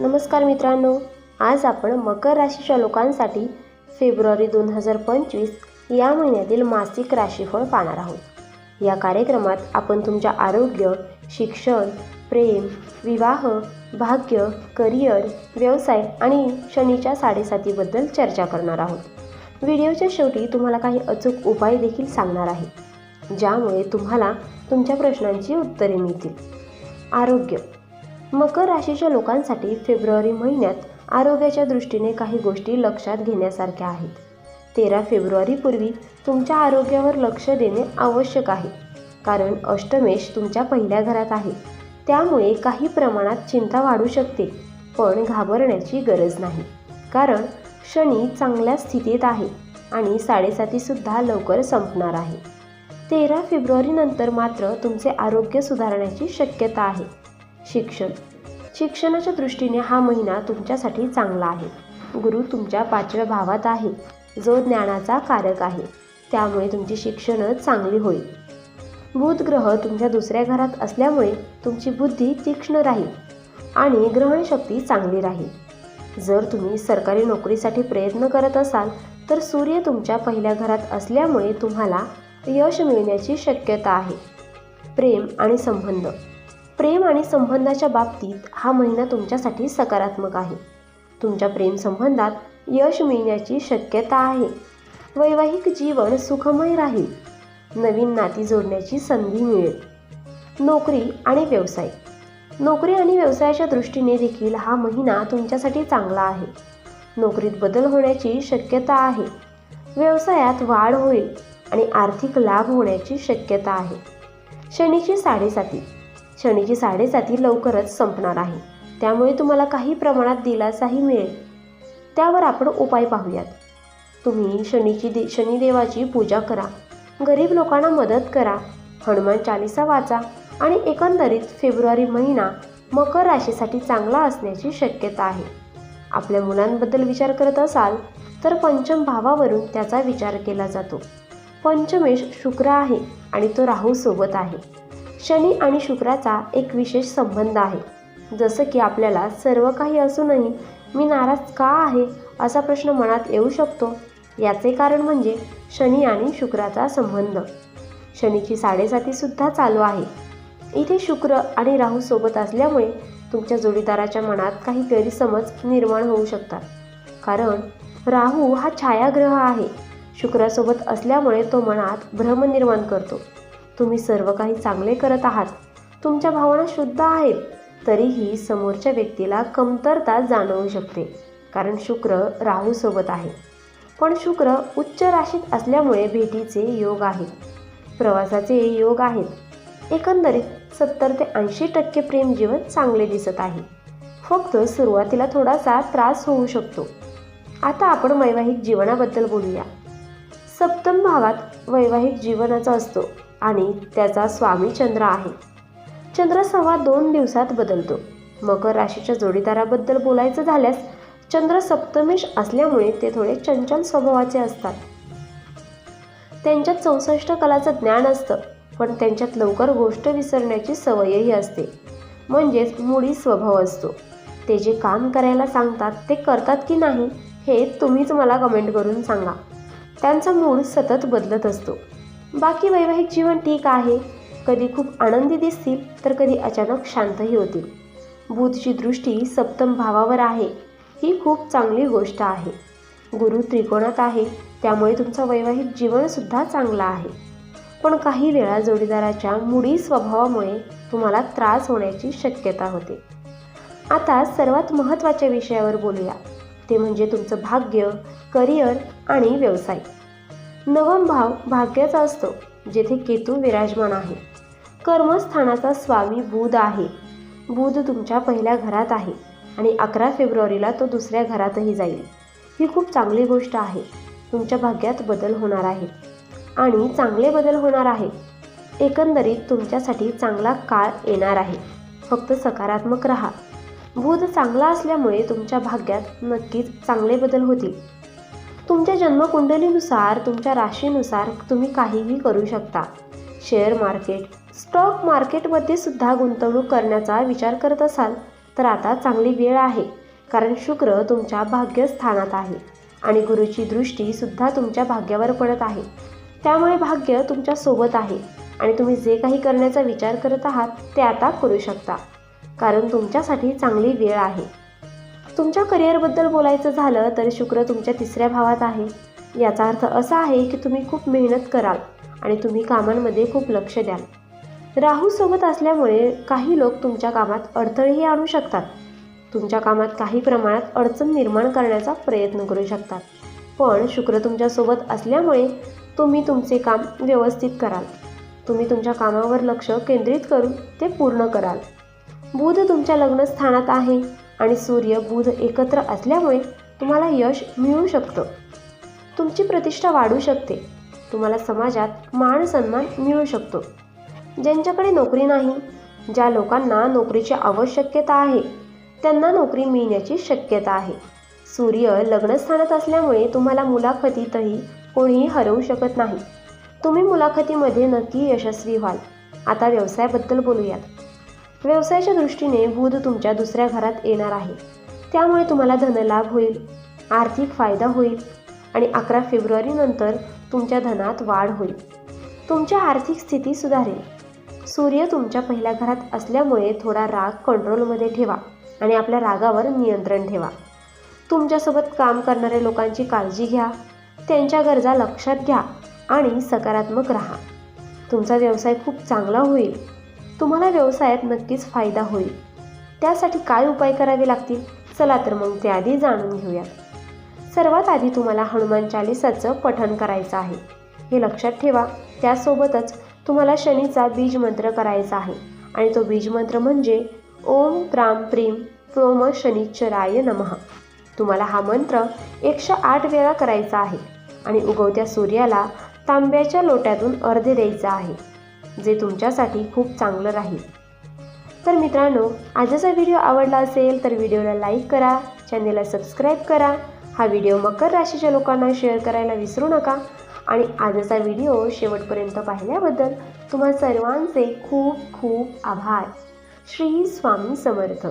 नमस्कार मित्रांनो आज आपण मकर राशीच्या लोकांसाठी फेब्रुवारी दोन हजार पंचवीस या महिन्यातील मासिक राशीफळ पाहणार आहोत. या कार्यक्रमात आपण तुमच्या आरोग्य शिक्षण प्रेम विवाह भाग्य करिअर व्यवसाय आणि शनीच्या साडेसातीबद्दल चर्चा करणार आहोत. व्हिडिओच्या शेवटी तुम्हाला काही अचूक उपाय देखील सांगणार आहे ज्यामुळे तुम्हाला तुमच्या प्रश्नांची उत्तरे मिळतील. आरोग्य मकर राशीच्या लोकांसाठी फेब्रुवारी महिन्यात आरोग्याच्या दृष्टीने काही गोष्टी लक्षात घेण्यासारख्या आहेत. तेरा फेब्रुवारीपूर्वी तुमच्या आरोग्यावर लक्ष देणे आवश्यक आहे. कारण अष्टमेश तुमच्या पहिल्या घरात आहे. त्यामुळे काही प्रमाणात चिंता वाढू शकते पण घाबरण्याची गरज नाही. कारण शनी चांगल्या स्थितीत आहे आणि साडेसातीसुद्धा लवकर संपणार आहे. तेरा फेब्रुवारीनंतर मात्र तुमचे आरोग्य सुधारण्याची शक्यता आहे. शिक्षण. शिक्षणाच्या दृष्टीने हा महिना तुमच्यासाठी चांगला आहे. गुरु तुमच्या पाचव्या भावात आहे. जो ज्ञानाचा कारक आहे. त्यामुळे तुमची शिक्षणच चांगली होईल. बुध ग्रह तुमच्या दुसऱ्या घरात असल्यामुळे तुमची बुद्धी तीक्ष्ण राहील आणि ग्रहणशक्ती चांगली राहील. जर तुम्ही सरकारी नोकरीसाठी प्रयत्न करत असाल तर सूर्य तुमच्या पहिल्या घरात असल्यामुळे तुम्हाला यश मिळण्याची शक्यता आहे. प्रेम आणि संबंध. प्रेम आणि संबंधाच्या बाबतीत हा महिना तुमच्यासाठी सकारात्मक आहे. तुमच्या प्रेम संबंधात यश मिळण्याची शक्यता आहे. वैवाहिक जीवन सुखमय राहील. नवीन नाती जोडण्याची संधी मिळेल. नोकरी आणि व्यवसाय. नोकरी आणि व्यवसायाच्या दृष्टीने देखील हा महिना तुमच्यासाठी चांगला आहे. नोकरीत बदल होण्याची शक्यता आहे. व्यवसायात वाढ होईल आणि आर्थिक लाभ होण्याची शक्यता आहे. शनीची साडेसाती. शनीची साडेसाती लवकरच संपणार आहे. त्यामुळे तुम्हाला काही प्रमाणात दिलासाही मिळेल. त्यावर आपण उपाय पाहूयात. तुम्ही शनीची दे शनिदेवाची पूजा करा. गरीब लोकांना मदत करा. हनुमान चालिसा वाचा आणि एकंदरीत फेब्रुवारी महिना मकर राशीसाठी चांगला असण्याची शक्यता आहे. आपल्या मुलांबद्दल विचार करत असाल तर पंचम भावावरून त्याचा विचार केला जातो. पंचमेश शुक्र आहे आणि तो राहूसोबत आहे. शनी आणि शुक्राचा एक विशेष संबंध आहे. जसं की आपल्याला सर्व काही असूनही मी नाराज का आहे असा प्रश्न मनात येऊ शकतो. याचे कारण म्हणजे शनी आणि शुक्राचा संबंध. शनीची साडेसातीसुद्धा चालू आहे. इथे शुक्र आणि राहू सोबत असल्यामुळे तुमच्या जोडीदाराच्या मनात काही गैरसमज निर्माण होऊ शकतात. कारण राहू हा छायाग्रह आहे. शुक्रासोबत असल्यामुळे तो मनात भ्रम निर्माण करतो. तुम्ही सर्व काही चांगले करत आहात. तुमच्या भावना शुद्ध आहेत तरीही समोरच्या व्यक्तीला कमतरता जाणवू शकते कारण शुक्र राहूसोबत आहे. पण शुक्र उच्च राशीत असल्यामुळे भेटीचे योग आहेत. प्रवासाचे योग आहेत. एकंदरीत सत्तर ते ऐंशी टक्के प्रेम जीवन चांगले दिसत आहे. फक्त सुरुवातीला थोडासा त्रास होऊ शकतो. आता आपण वैवाहिक जीवनाबद्दल बोलूया. सप्तम भावात वैवाहिक जीवनाचा असतो. आणि त्याचा स्वामी चंद्र आहे. चंद्र सव्वा दोन दिवसात बदलतो. मकर राशीच्या जोडीदाराबद्दल बोलायचं झाल्यास चंद्र सप्तमेश असल्यामुळे ते थोडे चंचल स्वभावाचे असतात. त्यांच्यात चौसष्ट कलाचं ज्ञान असतं पण त्यांच्यात लवकर गोष्ट विसरण्याची सवयही असते. म्हणजेच मुडी स्वभाव असतो. ते जे काम करायला सांगतात ते करतात की नाही हे तुम्हीच मला कमेंट करून सांगा. त्यांचा मूड सतत बदलत असतो. बाकी वैवाहिक जीवन ठीक आहे. कधी खूप आनंदी दिसतील तर कधी अचानक शांतही होतील. बुधची दृष्टी सप्तम भावावर आहे. ही खूप चांगली गोष्ट आहे. गुरु त्रिकोणात आहे त्यामुळे तुमचं वैवाहिक जीवनसुद्धा चांगलं आहे. पण काही वेळा जोडीदाराच्या मुडी स्वभावामुळे तुम्हाला त्रास होण्याची शक्यता होते. आता सर्वात महत्त्वाच्या विषयावर बोलूया. ते म्हणजे तुमचं भाग्य करिअर आणि व्यवसाय. नवम भाव भाग्याचा असतो जेथे केतू विराजमान आहे. कर्मस्थानाचा स्वामी बुध आहे. बुध तुमच्या पहिल्या घरात आहे आणि अकरा फेब्रुवारीला तो दुसऱ्या घरातही जाईल. ही खूप चांगली गोष्ट आहे. तुमच्या भाग्यात बदल होणार आहे. आणि चांगले बदल होणार आहे. एकंदरीत तुमच्यासाठी चांगला काळ येणार आहे. फक्त सकारात्मक राहा. बुध चांगला असल्यामुळे तुमच्या भाग्यात नक्कीच चांगले बदल होतील. तुमच्या जन्मकुंडलीनुसार तुमच्या राशीनुसार तुम्ही काहीही करू शकता. शेअर मार्केट स्टॉक मार्केटमध्ये सुद्धा गुंतवणूक करण्याचा विचार करत असाल तर आता चांगली वेळ आहे कारण शुक्र तुमच्या भाग्यस्थानात आहे आणि गुरुची दृष्टीसुद्धा तुमच्या भाग्यावर पडत आहे. त्यामुळे भाग्य तुमच्यासोबत आहे आणि तुम्ही जे काही करण्याचा विचार करत आहात ते आता करू शकता कारण तुमच्यासाठी चांगली वेळ आहे. तुमच्या करिअरबद्दल बोलायचं झालं तर शुक्र तुमच्या तिसऱ्या भावात आहे. याचा अर्थ असा आहे की तुम्ही खूप मेहनत कराल आणि तुम्ही कामांमध्ये खूप लक्ष द्याल. राहू सोबत असल्यामुळे काही लोक तुमच्या कामात अडथळेही आणू शकतात. तुमच्या कामात काही प्रमाणात अडचण निर्माण करण्याचा प्रयत्न करू शकतात. पण शुक्र तुमच्यासोबत असल्यामुळे तुम्ही तुमचे काम व्यवस्थित कराल. तुम्ही तुमच्या कामावर लक्ष केंद्रित करून ते पूर्ण कराल. बुध तुमच्या लग्नस्थानात आहे. आणि सूर्य बुध एकत्र असल्यामुळे तुम्हाला यश मिळू शकतं. तुमची प्रतिष्ठा वाढू शकते. तुम्हाला समाजात मान सन्मान मिळू शकतो. ज्यांच्याकडे नोकरी नाही ज्या लोकांना नोकरीची आवश्यकता आहे त्यांना नोकरी मिळण्याची शक्यता आहे. सूर्य लग्नस्थानात असल्यामुळे तुम्हाला मुलाखतीतही कोणीही हरवू शकत नाही. तुम्ही मुलाखतीमध्ये नक्की यशस्वी व्हाल. आता व्यवसायाबद्दल बोलूयात. व्यवसायाच्या दृष्टीने बुध तुमच्या दुसऱ्या घरात येणार आहे. त्यामुळे तुम्हाला धनलाभ होईल आर्थिक फायदा होईल आणि अकरा फेब्रुवारीनंतर तुमच्या धनात वाढ होईल. तुमच्या आर्थिक स्थिती सुधारेल. सूर्य तुमच्या पहिल्या घरात असल्यामुळे थोडा राग कंट्रोलमध्ये ठेवा आणि आपल्या रागावर नियंत्रण ठेवा. तुमच्यासोबत काम करणाऱ्या लोकांची काळजी घ्या त्यांच्या गरजा लक्षात घ्या आणि सकारात्मक राहा. तुमचा व्यवसाय खूप चांगला होईल. तुम्हाला व्यवसायात नक्कीच फायदा होईल. त्यासाठी काय उपाय करावे लागतील? चला तर मग ते आधी जाणून घेऊयात सर्वात आधी तुम्हाला हनुमान चालिसाचं पठण करायचं आहे. हे लक्षात ठेवा त्यासोबतच तुम्हाला शनीचा बीज मंत्र करायचा आहे आणि तो बीज मंत्र म्हणजे ओम प्राम प्रीम प्रोम शनिश्चराय नमः. तुम्हाला हा मंत्र एकशे आठ वेळा करायचा आहे आणि उगवत्या सूर्याला तांब्याच्या लोट्यातून अर्धे द्यायचं आहे. जे तुमच्यासाठी खूप चांगलं राहील. तर मित्रांनो आजचा व्हिडिओ आवडला असेल तर व्हिडिओला लाईक करा चॅनेलला सबस्क्राईब करा. हा व्हिडिओ मकर राशीच्या लोकांना शेअर करायला विसरू नका. आणि आजचा व्हिडिओ शेवटपर्यंत पाहिल्याबद्दल तुम्हा सर्वांचे खूप खूप आभार. श्री स्वामी समर्थ.